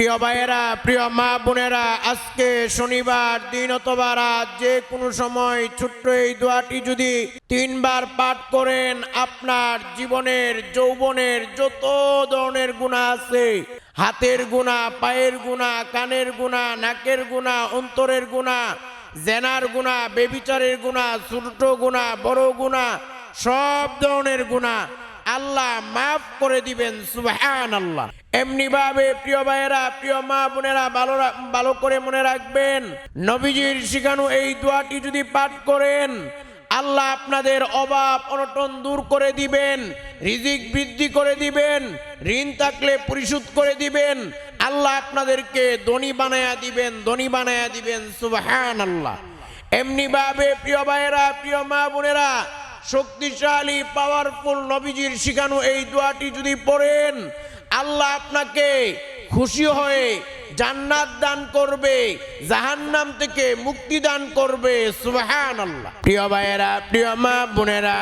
প্রিয় ভাইয়েরা, প্রিয় মা বোনেরা, আজকে শনিবার, দিন অথবা রাত, যে কোনো সময় ছোট্ট এই দোয়াটি যদি তিনবার পাঠ করেন, আপনার জীবনের, যৌবনের যত ধরনের গুণা আছে, হাতের গুণা, পায়ের গুণা, কানের গুণা, নাকের গুণা, অন্তরের গুণা, জেনার গুণা, বেবিচারের গুণা, ছোট গুণা, বড় গুণা, সব ধরনের গুণা আল্লাহ মাফ করে দিবেন সুবহান আল্লাহ এমনি ভাবে প্রিয় ভাইয়েরা, প্রিয় মা বোনেরা, ভালো ভালো করে মনে রাখবেন, নবীজির শিখানো এই দোয়াটি যদি পাঠ করেন, আল্লাহ আপনাদের অভাব অনটন দূর করে দিবেন, রিজিক বৃদ্ধি করে দিবেন, ঋণ থাকলে পরিশোধ করে দিবেন, আল্লাহ আপনাদেরকে ধনী বানায়া দিবেন, ধনী বানায়া দিবেন সুবহান আল্লাহ এমনি ভাবে প্রিয় ভাইয়েরা, প্রিয় মা বোনেরা, শক্তিশালী পাওয়ারফুল নবীজির শিখানো এই দোয়াটি যদি পড়েন আল্লাহ আপনাকে খুশি হয়ে জান্নাত দান করবে, জাহান্নাম থেকে মুক্তি দান করবে সুবহান আল্লাহ প্রিয় ভাইয়েরা, প্রিয় মা বোনেরা,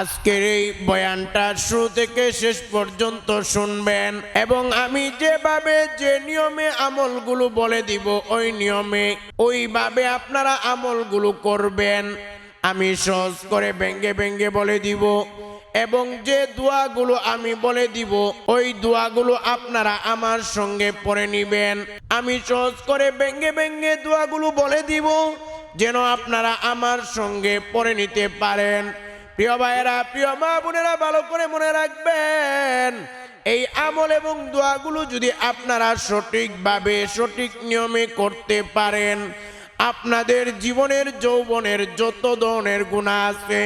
আজকের এই বয়ানটা শুরু থেকে শেষ পর্যন্ত শুনবেন এবং আমি যেভাবে যে নিয়মে আমলগুলো বলে দিব, ওই নিয়মে ওইভাবে আপনারা আমলগুলো করবেন। আমি সহজ করে ব্যঙ্গে ব্যঙ্গে বলে দিব এবং যে দোয়াগুলো আমি বলে দিব, ওই দোয়াগুলো আপনারা আমার সঙ্গে পড়ে নিবেন। আমি সহজ করে ব্যঙ্গে ব্যঙ্গে দোয়াগুলো বলে দিব, যেন আপনারা আমার সঙ্গে পড়ে নিতে পারেন। প্রিয় ভাইয়েরা, প্রিয় মা বোনেরা, ভালো করে মনে রাখবেন, এই আমল এবং দোয়াগুলো যদি আপনারা সঠিকভাবে, সঠিক নিয়মে করতে পারেন আপনাদের জীবনের যৌবনের যত ধরনের গুণা আছে,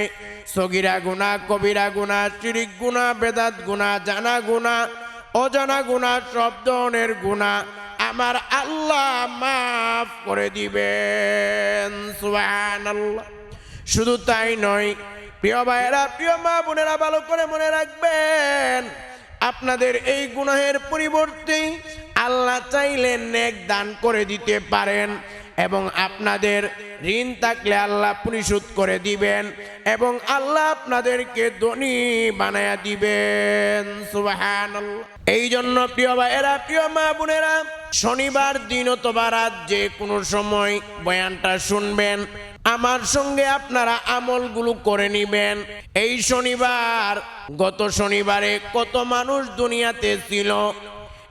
সগিরা গুণা, কবিরা গুণা চিরিক গুণা, বেদাত গুণা, জানা গুণা, অজানা গুণা, সব ধরনের গুণা আমার আল্লাহ মাফ করে দিবেন। সুবহানাল্লাহ। শুধু তাই নয়, প্রিয় ভাইয়েরা, প্রিয় মা বোনেরা, ভালো করে মনে রাখবেন, আপনাদের এই গুনাহের পরিবর্তে আল্লাহ চাইলে নেক দান করে দিতে পারেন। এবং আপনাদের ঋণ থাকলে আল্লাহ পরিশোধ করে দিবেন এবং আল্লাহ আপনাদেরকে ধনী বানায়া দিবেন। সুবহানাল্লাহ। এই জন্য প্রিয় ভাইয়েরা, প্রিয় মা বোনেরা, শনিবার দিন অথবা রাত যে কোনো সময় বয়ানটা শুনবেন। আমার সঙ্গে আপনারা আমলগুলো করে নিবেন। এই শনিবার, গত শনিবারে কত মানুষ দুনিয়াতে ছিল?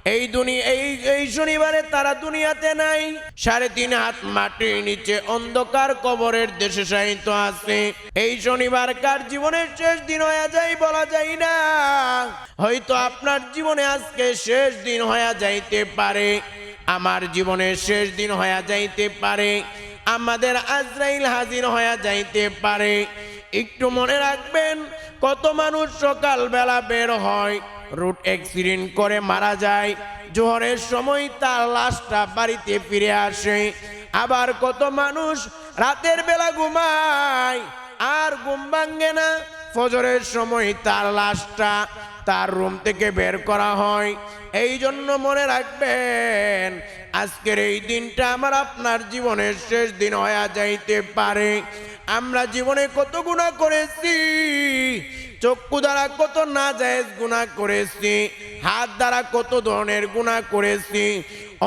এই দুনিয়া এই এই শনিবারে তারা দুনিয়াতে নাই। সাড়ে তিন হাত মাটির নিচে অন্ধকার কবরের দেশে সাহিত্য আছে। এই শনিবার কার জীবনের শেষ দিন হয়ে যায় বলা যায় না। হয়তো আপনার জীবনে আজকে শেষ দিন হয়ে যাইতে পারে। আমার জীবনের শেষ দিন হয়ে যাইতে পারে। আমাদের আজরাইল হাজির হয়ে যাইতে পারে। একটু মনে রাখবেন, কত মানুষ সকালবেলা বের হয়। রুট অ্যাক্সিডেন্ট করে মারা যায়। জোহরের সময় তার লাশটা বাড়িতে ফিরে আসে। আবার কত মানুষ রাতের বেলা ঘুমায়, আর ঘুম ভাঙ্গে না। ফজরের সময় তার লাশটা তার রুম থেকে বের করা হয়। এই জন্য মনে রাখবেন, আজকের এই দিনটা আমার আপনার জীবনের শেষ দিন হয়ে যাইতে পারে। আমরা জীবনে কত গুণা করেছি চক্ষু দ্বারা কত না জায়েজ গুণা করেছি, হাত দ্বারা কত ধরনের গুণা করেছি,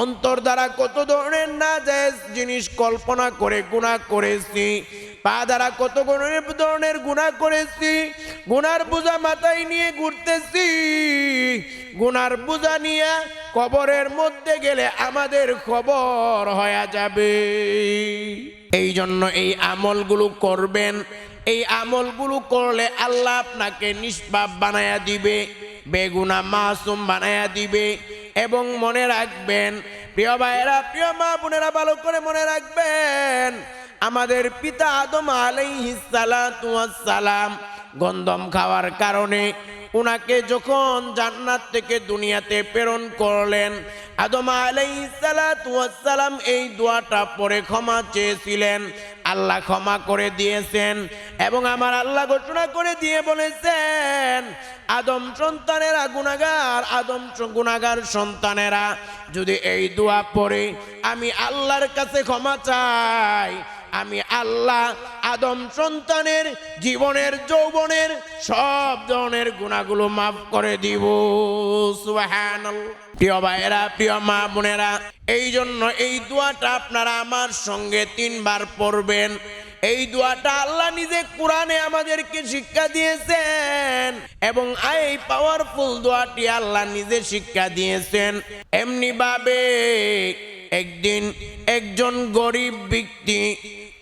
অন্তর দ্বারা কত ধরনের না জায়েজ জিনিস কল্পনা করে গুণা করেছি, পা দ্বারা কত ধরনের গুণা করেছি, গুনার বোঝা মাথায় নিয়ে ঘুরতেছি, গুনার বোঝা নিয়ে কবরের মধ্যে গেলে আমাদের খবর হয়ে যাবে। এই জন্য এই আমলগুলো করবেন এই আমলগুলো করলে আল্লাহ আপনাকে নিষ্পাপ বানায়া দিবে, বেগুনা মাসুম বানায়া দিবে, এবং মনে রাখবেন, প্রিয় ভাইয়েরা, প্রিয় মা বোনেরা, ভালো করে মনে রাখবেন, আমাদের পিতা আদম আলাইহিস সালাম গন্ধম খাওয়ার কারণে উনাকে যখন জান্নাত থেকে দুনিয়াতে প্রেরণ করলেন, আদম আলাইহিস সালাতু এই দোয়াটা পরে ক্ষমা চেয়েছিলেন, আল্লাহ ক্ষমা করে দিয়েছেন এবং আমার আল্লাহ ঘোষণা করে দিয়ে বলেছেন, আদম সন্তানেরা গুনাগার আদম গুনাগার সন্তানেরা, যদি এই দোয়া পড়ে, আমি আল্লাহর কাছে ক্ষমা চাই। আমি আল্লাহ আদম সন্তানের, জীবনের, যৌবনের সব ধরনের গুণাগুলো মাফ করে দিব। প্রিয় ভাইয়েরা, প্রিয় মা বোনেরা এই জন্য এই দোয়াটা আপনারা আমার সঙ্গে তিনবার পড়বেন। এই দোয়াটা আল্লাহ নিজে কোরআনে আমাদেরকে শিক্ষা দিয়েছেন এবং এই পাওয়ারফুল দোয়াটি আল্লাহ নিজে শিক্ষা দিয়েছেন। এমনি ভাবে একদিন একজন গরিব ব্যক্তি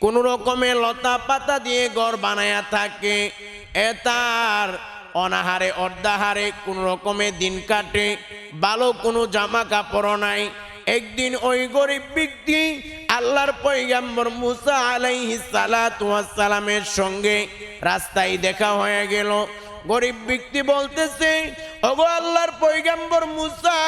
কোন রকমে লতা পাতা দিয়ে ঘর বানায়া থাকে। এ তার অনাহারে অর্ধাহারে কোন রকমে দিন কাটে। ভালো কোনো জামা কাপড় নাই। একদিন ওই গরিব ব্যক্তি আল্লাহর পৈগাম্বর মুসা ওয়াস সালামের সঙ্গে রাস্তায় দেখা হয়ে গেল। গরিব ব্যক্তি বলতেছে, ওগো আল্লাহর পৈগাম্বর মুসা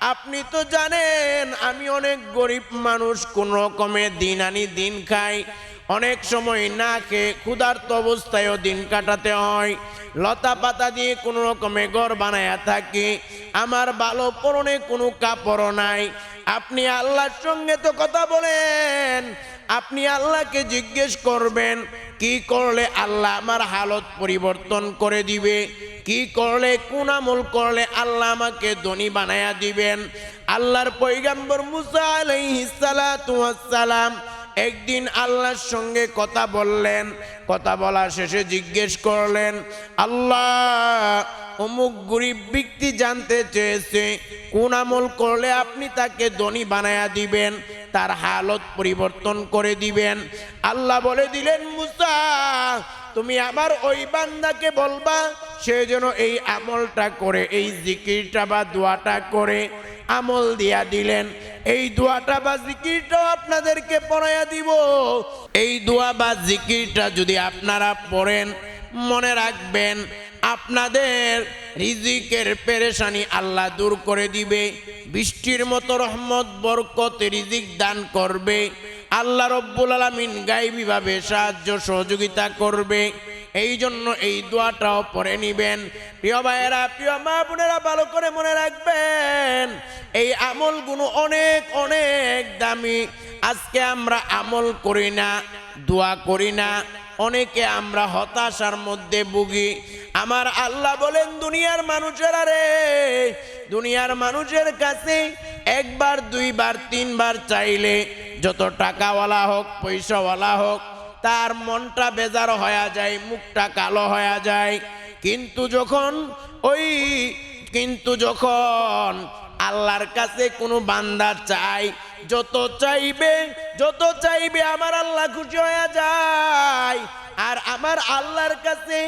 আপনি তো জানেন, আমি অনেক গরিব মানুষ, কোন রকমে দিন আনি দিন খাই। অনেক সময় না খেয়ে ক্ষুধার্ত অবস্থায়ও দিন কাটাতে হয়। লতা পাতা দিয়ে কোনো রকমে ঘর বানায়া থাকি। আমার ভালো পরনে কোনো কাপড় নাই। আপনি আল্লাহর সঙ্গে তো কথা বলেন। আপনি আল্লাহকে জিজ্ঞেস করবেন কি করলে আল্লাহ আমার হালত পরিবর্তন করে দিবে? কি করলে কোন আমল করলে আল্লাহ আমাকে ধনী বানাইয়া দিবেন? আল্লাহর পৈগাম্বর মুসা আলাইহিস সালাম একদিন আল্লাহর সঙ্গে কথা বললেন, কথা বলা শেষে জিজ্ঞেস করলেন, আল্লাহ, অমুক গরিব ব্যক্তি জানতে চেয়েছে, কোন আমল করলে আপনি তাকে ধনী বানায়া দিবেন, তার হালত পরিবর্তন করে দিবেন? আল্লাহ বলে দিলেন, মুসা তুমি আমার ওই বান্দাকে বলবা, সে যেন এই আমলটা করে, এই জিকিরটা বা দোয়াটা করে আমল দিয়া দিলেন। এই দোয়াটা বা জিকিরটাও আপনাদেরকে পড়াইয়া দিব। এই দোয়া বা জিকিরটা যদি আপনারা পড়েন, মনে রাখবেন আপনাদের রিজিকের পেরেশানি আল্লাহ দূর করে দিবে, বৃষ্টির মতো রহমত, বরকত, রিজিক দান করবে। আল্লাহ রব্বুল আলমিন গাইবীভাবে সাহায্য সহযোগিতা করবে। এই জন্য এই দোয়াটাও পরে নিবেন। প্রিয় ভাইয়েরা, প্রিয় মা বোনেরা, ভালো করে মনে রাখবেন, এই আমলগুলো অনেক অনেক দামি। আজকে আমরা আমল করি না, দোয়া করি না। অনেকে আমরা হতাশার মধ্যে ভুগি। আমার আল্লাহ বলেন, দুনিয়ার মানুষেরা রে, দুনিয়ার মানুষের কাছে একবার, দুইবার, তিনবার চাইলে যত টাকাওয়ালা হোক, পয়সাওয়ালা হোক, তার মনটা বেজার হয়ে যায়, মুখটা কালো হয়ে যায়। কিন্তু যখন ওই, কিন্তু যখন আল্লাহর কাছে কোনো বান্দা চাই, যত চাইবে যত চাইবে আমার আল্লাহ খুশি হয়ে যায়। আর আমার আল্লাহর কাছে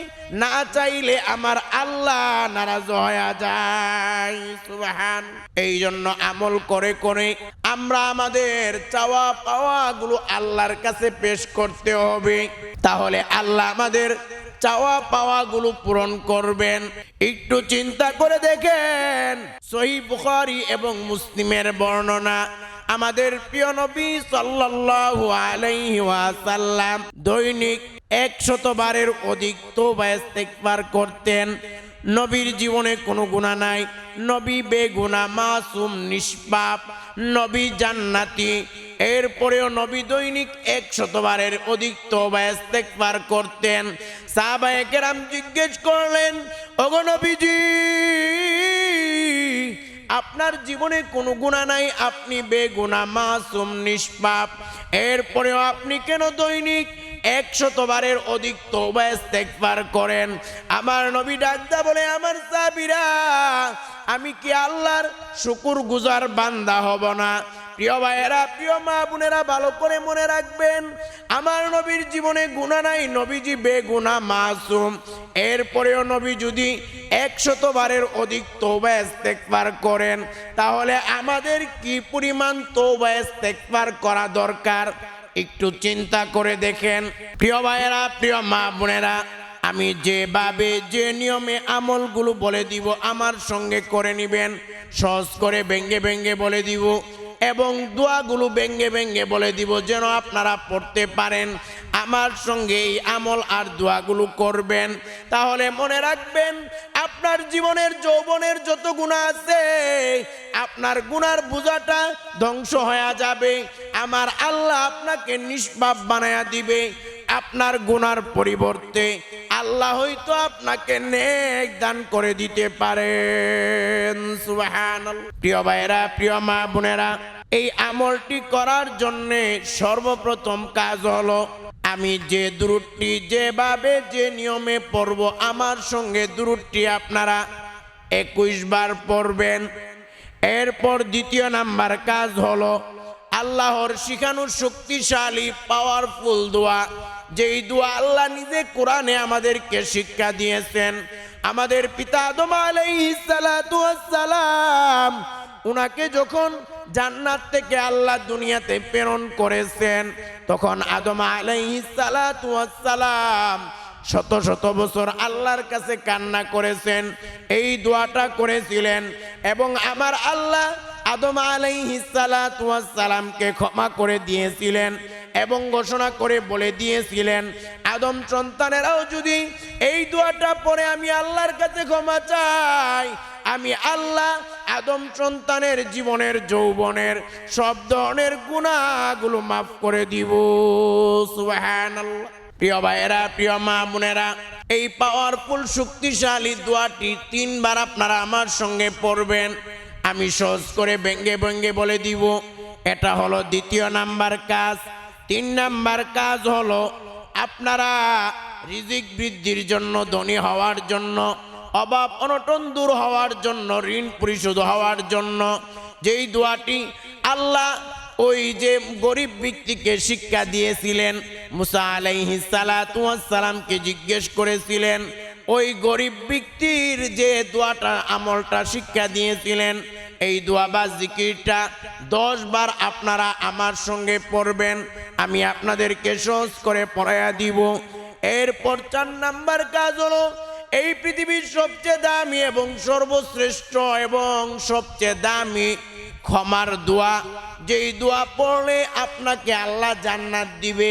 না চাইলে আমার আল্লাহ নারাজ হয়ে যায়। সুবহান। এই জন্য আমল করে করে আমরা আমাদের চাওয়া পাওয়া গুলো আল্লাহর কাছে পেশ করতে হবে। তাহলে আল্লাহ আমাদের চাওয়া পাওয়া গুলো পূরণ করবেন। একটু চিন্তা করে দেখেন। সহি বুখারি এবং মুসলিমের বর্ণনা। আমাদের প্রিয় নবী সাল্লাল্লাহু আলাইহি ওয়াসাল্লাম দৈনিক একশত বারের অধিক তওবা ইস্তেগফার করতেন। নবীর জীবনে কোনো গুণা নাই। নবী বেগুনা মাসুম, নিষ্পাপ। নবী জান্নাতি। এরপরেও নবী দৈনিক এক শতবারের অধিক তওবা ইস্তেগফার করতেন। সাহাবায়ে কেরাম জিজ্ঞেস করলেন, ওগো নবীজি, আপনার জীবনে কোনো গুণা নাই? আপনি বেগুনা মাসুম, নিষ্পাপ। এরপরেও আপনি কেন দৈনিক একশতবারের অধিক তওবা ইস্তেগফার করেন? আমার নবী ডাকদা বলে, আমার সাবিরা আমি কি আল্লাহর শুকুর গুজার বান্দা হব না? প্রিয় ভাইয়েরা, প্রিয় মা বোনেরা, ভালো করে মনে রাখবেন, আমার নবীর জীবনে গুণা নাই, নবীজি বেগুনা মাসুম। এরপরেও নবী যদি একশত বারের অধিক তৌবা ইস্তেগফার করেন, তাহলে আমাদের কি পরিমাণ তৌবা ইস্তেগফার করা দরকার? একটু চিন্তা করে দেখেন। প্রিয় ভাইয়েরা, প্রিয় মা বোনেরা আমি যেভাবে যে নিয়মে আমলগুলো বলে দিব, আমার সঙ্গে করে নিবেন। সহজ করে ব্যঙ্গে ব্যঙ্গে বলে দিব এবং দোয়াগুলো ব্যঙ্গে ব্যঙ্গে বলে দিব যেন আপনারা পড়তে পারেন। আমার সঙ্গে এই আমল আর দোয়াগুলো করবেন। তাহলে মনে রাখবেন, আপনার জীবনের যৌবনের যত গুণা আছে, আপনার গুনার বোঝাটা ধ্বংস হয়ে যাবে। আমার আল্লাহ আপনাকে নিষ্পাপ বানায়া দিবে। আপনার গুনার পরিবর্তে আল্লাহ হয়তো আপনাকে নেক দান করে দিতে পারেন। প্রিয় ভাইরা প্রিয় মা বোনেরা, এই আমলটি করার জন্যে সর্বপ্রথম কাজ হলো, আমি যে দূরটি যেভাবে যে নিয়মে পড়ব, আমার সঙ্গে দূরটি আপনারা একুশ বার পড়বেন এরপর দ্বিতীয় নাম্বার কাজ হলো, আল্লাহর শিখানোর শক্তিশালী পাওয়ারফুল দোয়া যেই দোয়া আল্লাহ নিজে কোরআনে আমাদেরকে শিক্ষা দিয়েছেন। আমাদের পিতা আদম সালাম উনাকে যখন জান্নাত থেকে আল্লাহ দুনিয়াতে প্রেরণ করেছেন, তখন আদম সালাম শত শত বছর আল্লাহর কাছে কান্না করেছেন, এই দোয়াটা করেছিলেন এবং আমার আল্লাহ আদম আলাইহিসালামকে ক্ষমা করে দিয়েছিলেন। এবং ঘোষণা করে বলে দিয়েছিলেন। আদম সন্তানেরাও যদি এই দোয়াটা পরে আমি আল্লাহর কাছে ক্ষমা চাই, আমি আল্লাহ আদম সন্তানের জীবনের যৌবনের সব ধরনের গুণাগুলো মাফ করে দিব। প্রিয় ভাইয়েরা, প্রিয় মা বোনেরা, এই পাওয়ারফুল শক্তিশালী দোয়াটি তিনবার আপনারা আমার সঙ্গে পড়বেন। আমি সহজ করে ব্যঙ্গে ব্যঙ্গে বলে দিব। এটা হলো দ্বিতীয় নাম্বার কাজ। তিন নাম্বার কাজ হলো আপনারা রিজিক বৃদ্ধির জন্য, ধনী হওয়ার জন্য, অভাব অনটন দূর হওয়ার জন্য, ঋণ পরিশোধ হওয়ার জন্য, যেই দোয়াটি আল্লাহ ওই যে গরিব ব্যক্তিকে শিক্ষা দিয়েছিলেন, মুসা আলাইহি সালামকে জিজ্ঞেস করেছিলেন, ওই গরিব ব্যক্তির যে দোয়াটা, আমলটা শিক্ষা দিয়েছিলেন এই দোয়া বা জিকিরটা দশ বার আপনারা আমার সঙ্গে পড়বেন, আমি আপনাদেরকে সহজ করে পড়াইয়া দিব। এরপর চার নাম্বার কাজ হলো, এই পৃথিবীর সবচেয়ে দামি এবং সর্বশ্রেষ্ঠ এবং সবচেয়ে দামি ক্ষমার দোয়া। যেই দোয়া পড়লে আপনাকে আল্লাহ জান্নাত দিবে,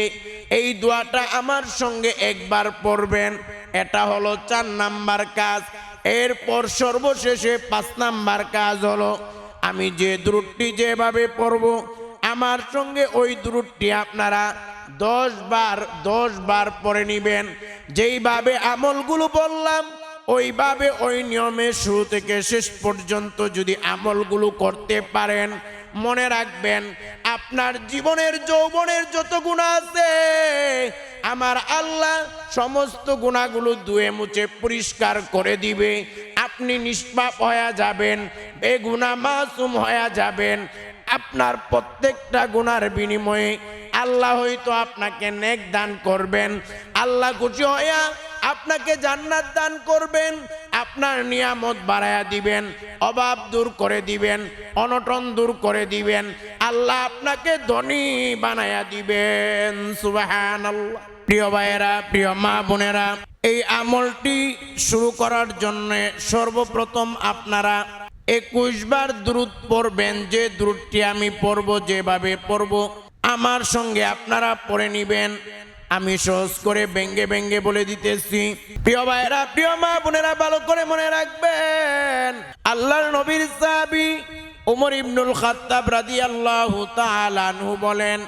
এই দোয়াটা আমার সঙ্গে একবার পড়বেন। এটা হলো চার নাম্বার কাজ। এরপর সর্বশেষে পাঁচ নাম্বার কাজ হলো, আমি যে দ্রুটটি যেভাবে পড়ব, আমার সঙ্গে ওই দ্রুটটি আপনারা দশ বার দশ বার পরে নিবেন। যেইভাবে আমলগুলো বললাম, ওইভাবে ওই নিয়মে শুরু থেকে শেষ পর্যন্ত যদি আমলগুলো করতে পারেন মনে রাখবেন, আপনার জীবনের যৌবনের যত গুণা আছে, আমার আল্লাহ সমস্ত গুণাগুলো ধুয়ে মুছে পরিষ্কার করে দিবে। আপনি নিষ্পাপ হয়ে যাবেন, বেগুনা মাসুম হয়ে যাবেন। আপনার প্রত্যেকটা গুণার বিনিময়ে আল্লাহ হয়তো আপনাকে নেক দান করবেন। আল্লাহ খুশি হইয়া আপনাকে জান্নাত দান করবেন, আপনার নিয়ামত বাড়ায়া দিবেন, অভাব দূর করে দিবেন, অনটন দূর করে দিবেন, আল্লাহ আপনাকে ধনী বানায়া দিবেন সুবাহান প্রিয় ভাইয়েরা, প্রিয় মা বোনেরা, এই আমলটি শুরু করার জন্য সর্বপ্রথম আপনারা একুশ বার দ্রুত পড়বেন, যে দ্রুতটি আমি পড়ব, যেভাবে পড়ব, আমার সঙ্গে আপনারা পড়ে নিবেন। আমি সহজ করে ব্যঙ্গে ব্যঙ্গে বলে দিতেছি। প্রিয় ভাইরা প্রিয় মা বোনেরা, ভালো করে মনে রাখবেন, আল্লাহর নবীর সাহাবী উমর ইবনুল খাত্তাব রাদিয়াল্লাহু তাআলা আনহু বলেন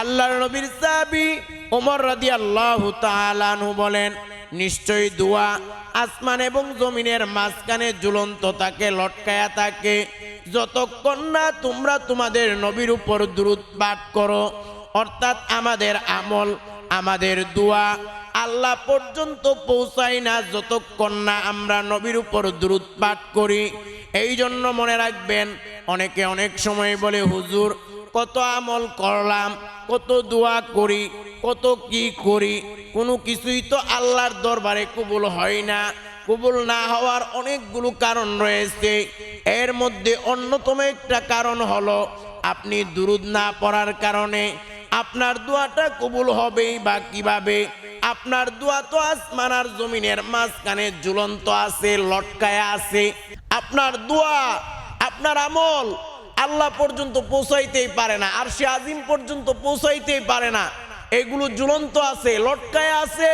আল্লাহর নবীর সাহাবী ওমর রাদিয়াল্লাহু তাআলা আনহু বলেন, নিশ্চয়ই দোয়া আসমান এবং জমিনের মাঝখানে ঝুলন্ত থাকে লটকায়া থাকে যতক্ষণ না তোমরা তোমাদের নবীর উপর দ্রুত পাঠ করো, অর্থাৎ আমাদের আমল, আমাদের দোয়া, আল্লাহ পর্যন্ত পৌঁছায় না, যতক্ষণ না আমরা নবীর উপর দ্রুত পাঠ করি। এই জন্য মনে রাখবেন, অনেকে অনেক সময় বলে, হুজুর, কত আমল করলাম, কত দোয়া করি, কত কি করি? কোনো কিছুই তো আল্লাহর দরবারে কবুল হয় না। কবুল না হওয়ার অনেকগুলো কারণ রয়েছে। এর মধ্যে অন্যতম একটা কারণ হলো, আপনি দুরুদ না পড়ার কারণে আপনার দোয়াটা কবুল হবেই বা কীভাবে? আপনার দোয়া তো আসমান আর জমিনের মাঝখানে ঝুলন্ত আছে, লটকায় আছে। আপনার দোয়া, আপনার আমল আল্লাহ পর্যন্ত পৌঁছাইতেই পারে না আর সে আজিম পর্যন্ত পৌঁছাইতেই পারে না। এগুলো ঝুলন্ত আছে, লটকায় আছে।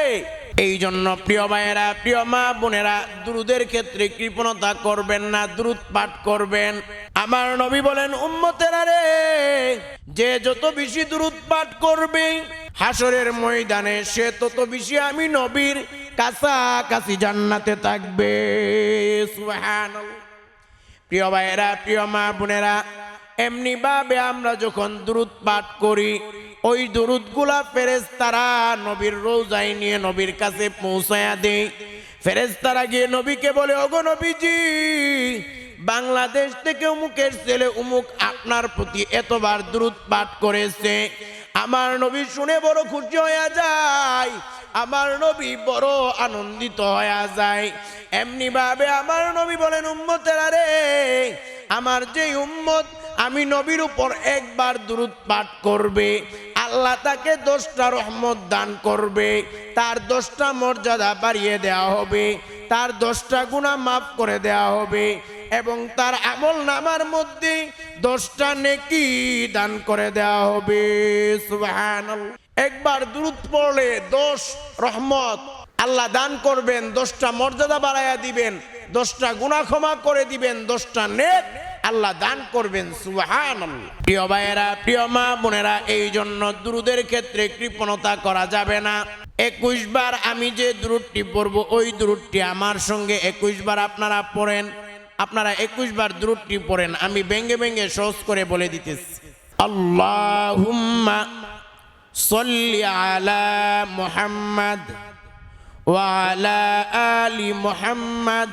এই জন্য প্রিয় ভাইয়েরা, প্রিয় মা বোনেরা, দ্রুদের ক্ষেত্রে কৃপণতা করবেন না দ্রুত পাঠ করবেন। আমার নবী বলেন, উম্মতেরা রে, যে যত বেশি দ্রুত পাঠ করবে হাসরের ময়দানে সে তত বেশি আমি নবীর কাছাকাছি জান্নাতে থাকবে। প্রিয় ভাইয়েরা, প্রিয় মা বোনেরা এমনি ভাবে আমরা যখন দ্রুত পাঠ করি ওই দুরুদগুলা ফেরেস্তারা নবীর রোজাই নিয়ে নবীর কাছে পৌঁছায়া দেয় ফেরেস্তারা গিয়ে নবীকে বলে, ওগো নবীজি, বাংলাদেশ থেকে উমুকের ছেলে উমুক আপনার প্রতি এতবার দ্রুত পাঠ করেছে। আমার নবী শুনে বড় খুশি হয়ে যায়, আমার নবী বড় আনন্দিত হয়ে যায়। এমনি ভাবে আমার নবী বলেন, উম্মতেরা রে, আমার যে উম্মত, আমি নবীর উপর একবার দ্রুত পাঠ করবে। আল্লাহ তাকে দশটা রহমত দান করবে, তার দশটা মর্যাদা বাড়িয়ে দেওয়া হবে, তার দশটা গুণা মাফ করে দেওয়া হবে এবং তার আমল নামার মধ্যে দশটা নেকি দান করে দেওয়া হবে। একবার দূরত পড়লে দশ রহমত আল্লাহ দান করবেন, দশটা মর্যাদা বাড়াইয়া দিবেন, দশটা গুণা ক্ষমা করে দিবেন, দশটা নেক আল্লাহ দান করবেন সুহান প্রিয় ভাইয়েরা, প্রিয় মা বোনেরা এই জন্য দুরুদের ক্ষেত্রে কৃপণতা করা যাবে না। একুশ বার আমি যে দূরটি পড়ব, ওই দূরটি আমার সঙ্গে একুশ বার আপনারা পড়েন। আপনারা একুশ বার দূরটি পড়েন, আমি ব্যঙ্গে ব্যঙ্গে সহজ করে বলে দিতেছি। আল্লাহুম্মা সল্লি আলা ওয়ালা আলি মুহাম্মদ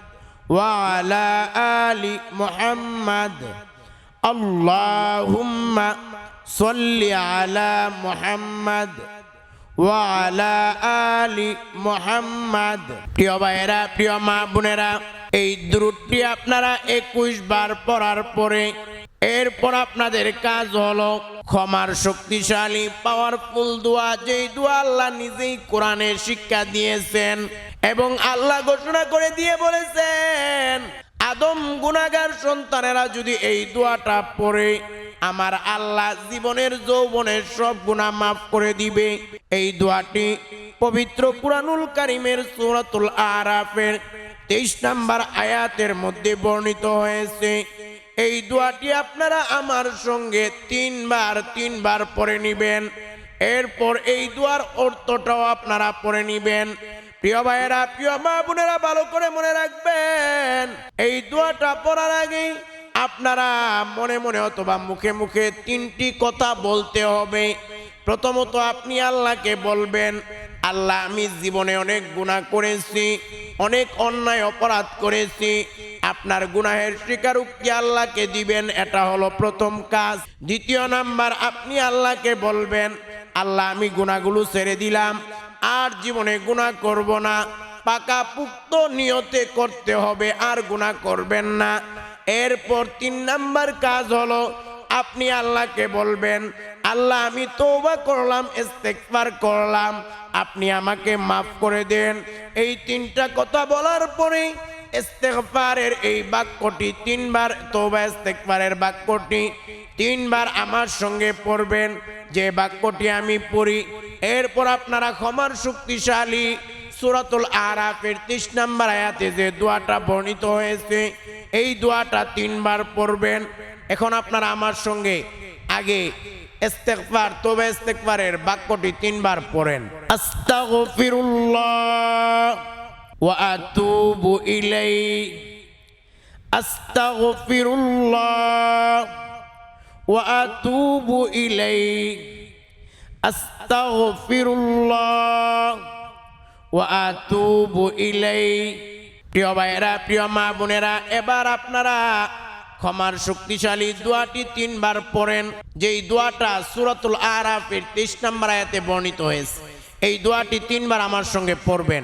وعلى آل محمد اللهم صل على محمد ওয়ালা আলি মোহাম্মদ প্রিয় ভাইয়েরা প্রিয় মা বোনেরা এই দ্রুতটি আপনারা একুশ বার পড়ার পরে এরপর আপনাদের কাজ হলো ক্ষমার শক্তিশালী পাওয়ারফুল দোয়া যেই দোয়া আল্লাহ নিজেই কোরআনে শিক্ষা দিয়েছেন এবং আল্লাহ ঘোষণা করে দিয়ে বলেছেন, আদম গুনাগার সন্তানেরা যদি এই দোয়াটা পড়ে, আমার আল্লাহ জীবনের যৌবনের সব গুণা মাফ করে দিবে। এই দোয়াটি পবিত্র কুরানুল কারিমের সূরাতুল আরাফের তেইশ নাম্বার আয়াতের মধ্যে বর্ণিত হয়েছে। এই দোয়াটি আপনারা আমার সঙ্গে তিনবার তিনবার পড়ে নিবেন। এরপর এই দোয়ার অর্থটাও আপনারা পড়ে নিবেন। প্রিয় ভাইয়েরা, প্রিয় মা বোনেরা, ভালো করে মনে রাখবেন, এই দোয়াটা পড়ার আগেই আপনারা মনে মনে অথবা মুখে মুখে তিনটি কথা বলতে হবে। প্রথমত আপনি আল্লাহকে বলবেন, আল্লাহ, আমি জীবনে অনেক গুনাহ করেছি, অনেক অন্যায় অপরাধ করেছি। আপনার গুনাহের স্বীকারোক্তি আল্লাহকে দিবেন, এটা হলো প্রথম কাজ। দ্বিতীয় নাম্বার, আপনি আল্লাহকে বলবেন, আল্লাহ, আমি গুনাহগুলো ছেড়ে দিলাম আর জীবনে গুণা করব না। পাকা পুক্ত নিয়তে করতে হবে, আর গুণা করবেন না। এরপর তিন নাম্বার কাজ হলো, আপনি আল্লাহকে বলবেন, আল্লাহ, আমি তৌবা করলাম ইস্তেকবার করলাম। আপনি আমাকে মাফ করে দেন। এই তিনটা কথা বলার পরে ইস্তেগফারের এই বাক্যটি তিনবার তৌবা ইস্তেগফারের বাক্যটি তিনবার আমার সঙ্গে পড়বেন। যে বাক্যটি আমি পড়ি, এরপর আপনারা ক্ষমার শক্তিশালী সুরাতুল আরাফের তিরিশ নাম্বার আয়াতে যে দোয়াটা বর্ণিত হয়েছে, এই দোয়াটা তিনবার পড়বেন। এখন আপনারা আমার সঙ্গে আগে ইস্তেগফার তবে ইস্তেগফারের বাক্যটি তিনবার পড়েন। আস্তাগফিরুল্লাহ। আতুবু ইলাই আস্তাগফিরুল্লাহ ওয়া আতুবু ইলাই আস্তাগফিরুল্লাহ ওয়া আতুবু ইলাই প্রিয় ভাইয়েরা, প্রিয় মা বোনেরা, এবার আপনারা ক্ষমার শক্তিশালী দোয়াটি তিনবার পড়েন। যেই দোয়াটা সুরাতুল আরাফের তেইশ নম্বর আয়াতে বর্ণিত হয়েছে, এই দোয়াটি তিনবার আমার সঙ্গে পড়বেন।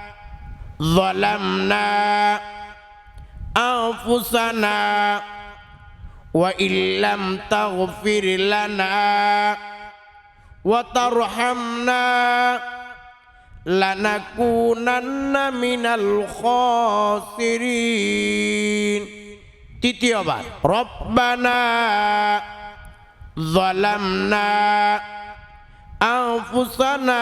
ظلمنا أنفسنا وإن لم تغفر لنا وترحمنا لنكونن من الخاسرين. تتيوبا ربنا ظلمنا أنفسنا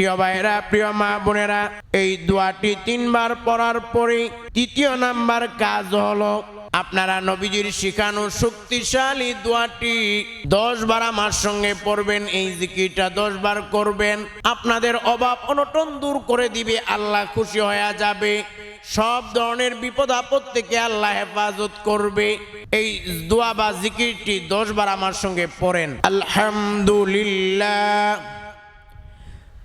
প্রিয় ভাইরা প্রিয় মা বোনেরা, এই দোয়াটি তিনবার পড়ার পরে তৃতীয় নাম্বার কাজ হলো, আপনারা নবীজির শিখানো শক্তিশালী দোয়াটি দশ বার আমার সঙ্গে পড়বেন, এই জিকিরটা দশ বার করবেন। আপনাদের অভাব অনটন দূর করে দিবে, আল্লাহ খুশি হয়ে যাবে। সব ধরনের বিপদ আপদ থেকে আল্লাহ হেফাজত করবে। এই দোয়া বা জিকিরটি দশ বার আমার সঙ্গে পড়েন। আলহামদুলিল্লাহ।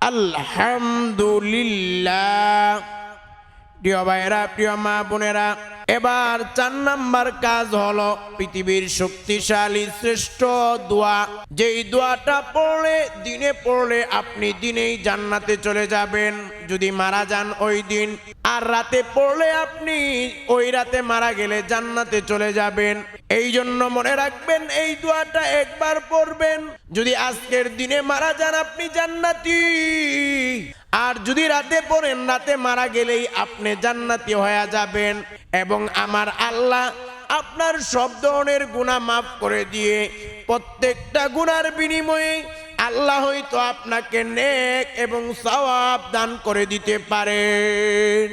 আলহামদুলিল্লাহ। প্রিয় ভাইরা প্রিয় মা বোনেরা এবার চার নাম্বার কাজ হলো পৃথিবীর শক্তিশালী শ্রেষ্ঠ দোয়া। যেই দোয়াটা পড়লে, দিনে পড়লে আপনি দিনেই জান্নাতে চলে যাবেন। যদি মারা যান ওই দিন, আর রাতে পড়লে আপনি ওই রাতে মারা গেলে জান্নাতে চলে যাবেন। এই জন্য মনে রাখবেন, এই দোয়াটা একবার পড়বেন। যদি আজকের দিনে মারা যান আপনি জান্নাতি, আর যদি রাতে পড়েন, রাতে মারা গেলেই আপনি জান্নাতি হয়ে যাবেন। এবং আমার আল্লাহ আপনার সব ধরনের গুণা মাফ করে দিয়ে প্রত্যেকটা গুণার বিনিময়ে আল্লাহ হয়তো আপনাকে নেক এবং সওয়াব দান করে দিতে পারেন।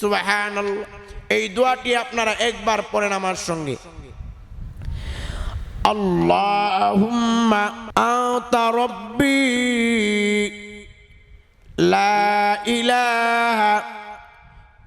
সুবহানাল্লাহ। এই দোয়াটি আপনারা একবার পড়েন আমার সঙ্গে। আল্লাহুম্মা আতা লা ইলাহা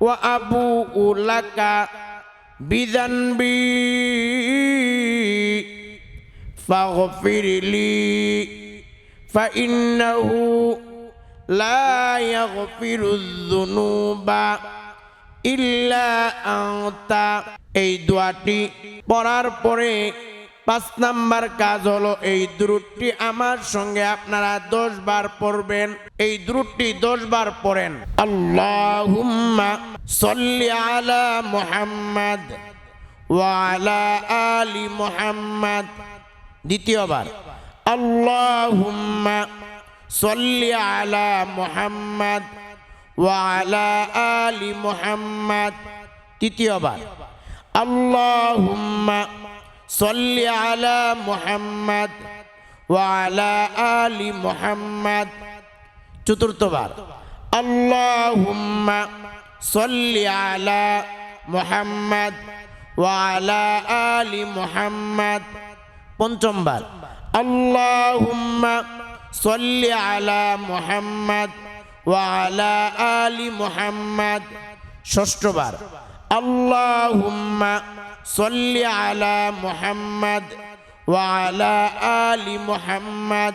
wa abu ulaka bidhanbi faghfir li fa innahu la yaghfiru dhunuba illa anta এই দোয়াটি পড়ার পরে পাঁচ নাম্বার কাজ হলো এই দ্রুটটি আমার সঙ্গে আপনারা দশ বার পড়বেন। এই দ্রুটটি দশ বার পড়েন। আল্লাহুম্মা সল্লি আলা মুহাম্মাদ ওয়ালা আলি মুহাম্মাদ। দ্বিতীয়বার আল্লাহুম্মা সল্লি আলা মুহাম্মাদ ওয়ালা আলি মুহাম্মাদ। তৃতীয়বার আল্লাহুম্মা সল্লি আলা মুহাম্মাদ ওয়ালা আলি মুহাম্মাদ। চতুর্থবার আল্লাহুম্মা সল্লি আলা মুহাম্মাদ ওয়ালা আলি মুহাম্মাদ। পঞ্চমবার আল্লাহুম্মা সল্লি আলা মুহাম্মাদ ওয়ালা আলি মুহাম্মাদ। ষষ্ঠবার আল্লাহুম্মা সল্লি আলা মুহাম্মাদ ওয়ালা আলি মুহাম্মাদ